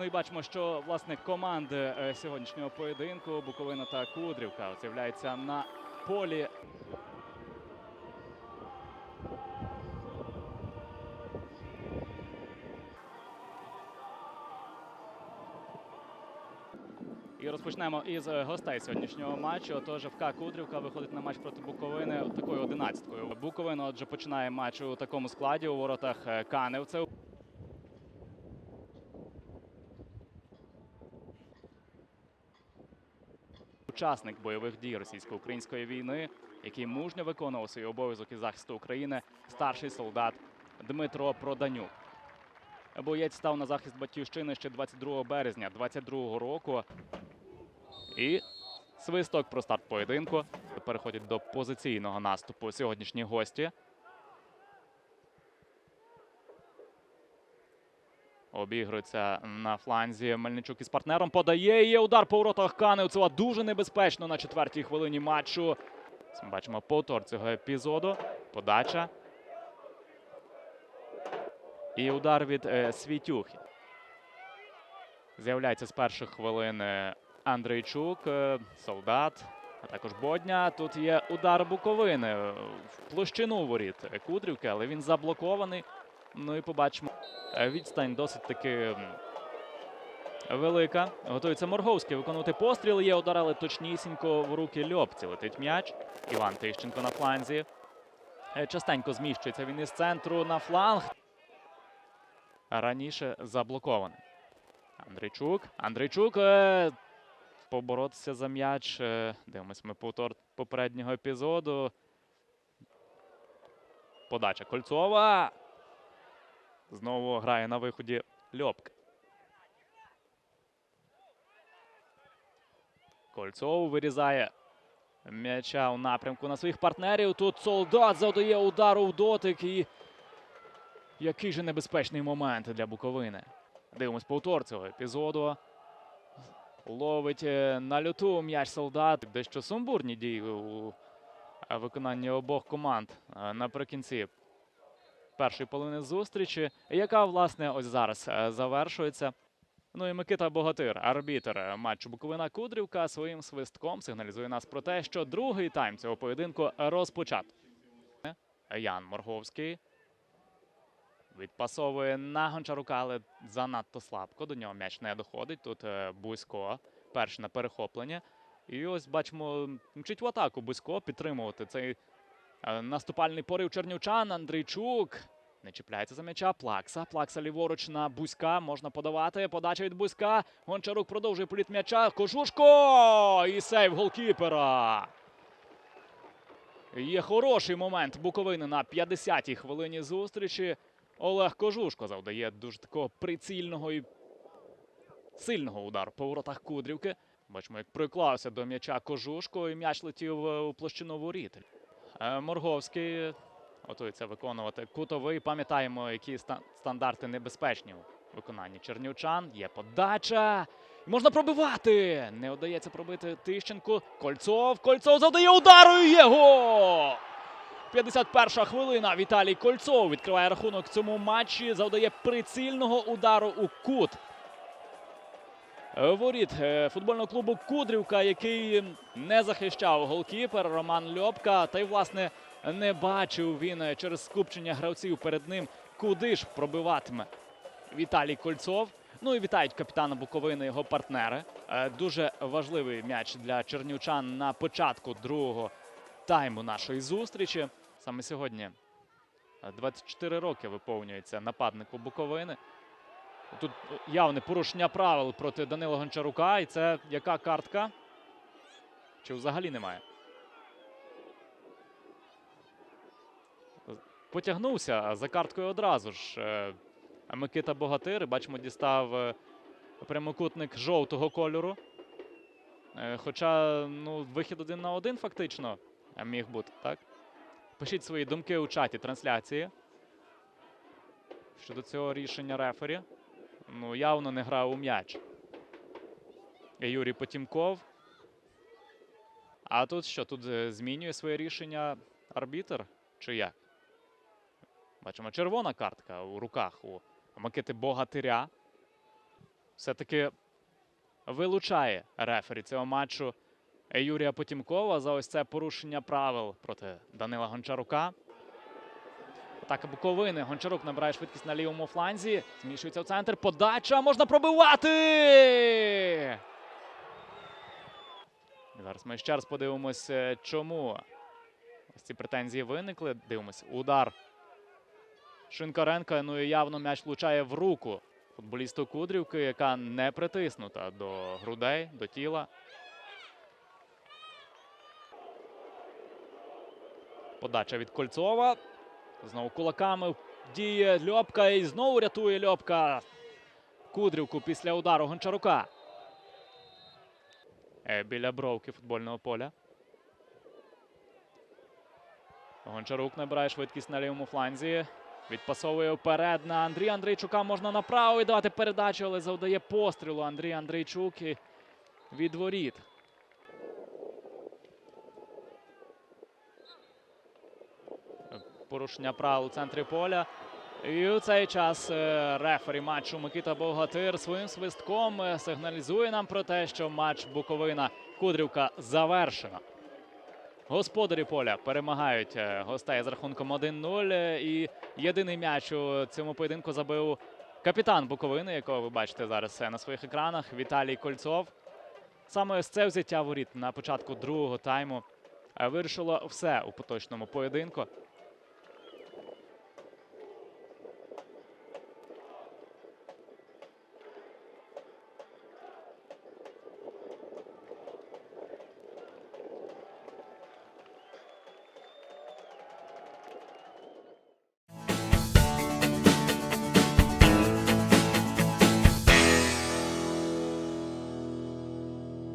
Ну і бачимо, що власне команди е, сьогоднішнього поєдинку Буковина та Кудрівка з'являються на полі. І розпочнемо із е, гостей сьогоднішнього матчу. Отож, ФК Кудрівка виходить на матч проти Буковини такою одинадцяткою. Буковина отже починає матч у такому складі у воротах е, Каневцев. Учасник бойових дій російсько-української війни, який мужньо виконував свій обов'язок із захисту України, старший солдат Дмитро Проданюк. Боєць став на захист батьківщини ще 22 березня 22 року. І свисток про старт поєдинку. Переходять до позиційного наступу сьогоднішні гості. Обігрується на фланзі. Мельничук із партнером подає. Є удар по воротах Каневцева. Дуже небезпечно на четвертій хвилині матчу. Ми бачимо повтор цього епізоду. Подача. І удар від е, Світюхи. З'являється з перших хвилин е, Андрейчук, е, солдат, а також Бодня. Тут є удар Буковини в площину воріт Кудрівки, але він заблокований. Ну і побачимо. Е, Відстань досить таки велика. Готується Морговський виконувати постріл. Є удар, але точнісінько в руки Льопці. Летить м'яч. Іван Тищенко на фланзі. Е, Частенько зміщується він із центру на фланг. Раніше заблокований. Андрійчук. Андрійчук е, поборотися за м'яч. Е, дивимось ми повтор попереднього епізоду. Подача Кольцова. Знову грає на виході Льопка. Кольцов вирізає м'яча у напрямку на своїх партнерів. Тут солдат завдає удару в дотик. І який же небезпечний момент для Буковини. Дивимось повтор цього епізоду. Ловить е, на люту м'яч солдат. Дещо сумбурні дії у е, виконанні обох команд е, наприкінці першої половини зустрічі, яка власне ось зараз е, завершується. Ну і Микита Богатир, арбітер е, матчу Буковина Кудрівка, своїм свистком сигналізує нас про те, що другий тайм цього поєдинку розпочат. Ян Морговський відпасовує на Гончарука, але занадто слабко. До нього м'яч не доходить. Тут е, Бузько перший на перехоплення. І ось бачимо, мчить в атаку Бузько підтримувати цей наступальний порив чернівчан. Андрійчук не чіпляється за м'яча. Плакса. Плакса ліворуч на Бузька. Можна подавати. Подача від Бузька. Гончарук продовжує політ м'яча. Кожушко! І сейв голкіпера. Є хороший момент Буковини на 50-й хвилині зустрічі. Олег Кожушко завдає дуже такого прицільного і сильного удару по воротах Кудрівки. Бачимо, як приклався до м'яча Кожушко, і м'яч летів е, у площину воріт. Е, Морговський готується виконувати кутовий. Пам'ятаємо, які ста- стандарти небезпечні у виконанні чернівчан. Є подача. Можна пробивати. Не вдається пробити Тищенку. Кольцов. Кольцов завдає удару. Є гол! 51 хвилина. Віталій Кольцов відкриває рахунок цьому матчі. Завдає прицільного удару у кут. Е, Воріт е, футбольного клубу Кудрівка, який не захищав голкіпер Роман Льопка. Та й, власне, не бачив він е, через скупчення гравців перед ним, куди ж пробиватиме Віталій Кольцов. Ну і вітають капітана Буковини його партнери. Дуже важливий м'яч для чернівчан на початку другого тайму нашої зустрічі. Саме сьогодні е, 24 роки виповнюється нападнику Буковини. Тут е, явне порушення правил проти Данила Гончарука. І це яка картка? Чи взагалі немає? Потягнувся за карткою одразу ж. е, Микита Богатир. Бачимо, дістав е, прямокутник жовтого кольору. Хоча ну, вихід один на один фактично міг бути, так? Пишіть свої думки у чаті трансляції. Щодо цього рішення рефері. Ну, явно не грав у м'яч. Юрій Потімков. А тут що? Тут е, змінює своє рішення арбітр? Чи як? Бачимо червона картка у руках у Микити Богатиря. все-таки вилучає рефері цього матчу Юрія Потімкова за ось це порушення правил проти Данила Гончарука. Атака Буковини. Гончарук набирає швидкість на лівому фланзі. Зміщується в центр. Подача можна пробивати. Зараз ми ще раз подивимось, е, чому ось ці претензії виникли. Дивимось. Удар Шинкаренка. Ну і явно м'яч влучає в руку футболісту Кудрівки, яка не притиснута до грудей, до тіла. Подача від Кольцова. Знову кулаками діє Льопка і знову рятує Льопка. Кудрівку після удару Гончарука. Е, Біля бровки футбольного поля. Гончарук набирає швидкість на лівому фланзі. Відпасовує вперед на Андрія Андрійчука. Можна направо віддавати передачу, але завдає пострілу Андрій Андрійчук і від воріт. Порушення правил у центрі поля. І у цей час е, рефері матчу Микита Богатир своїм свистком е, сигналізує нам про те, що матч Буковина Кудрівка завершено. Господарі поля перемагають е, гостей з рахунком 1-0. е, І єдиний м'яч у цьому поєдинку забив капітан Буковини, якого ви бачите зараз на своїх екранах, Віталій Кольцов. Саме ось це взяття воріт на початку другого тайму вирішило все у поточному поєдинку.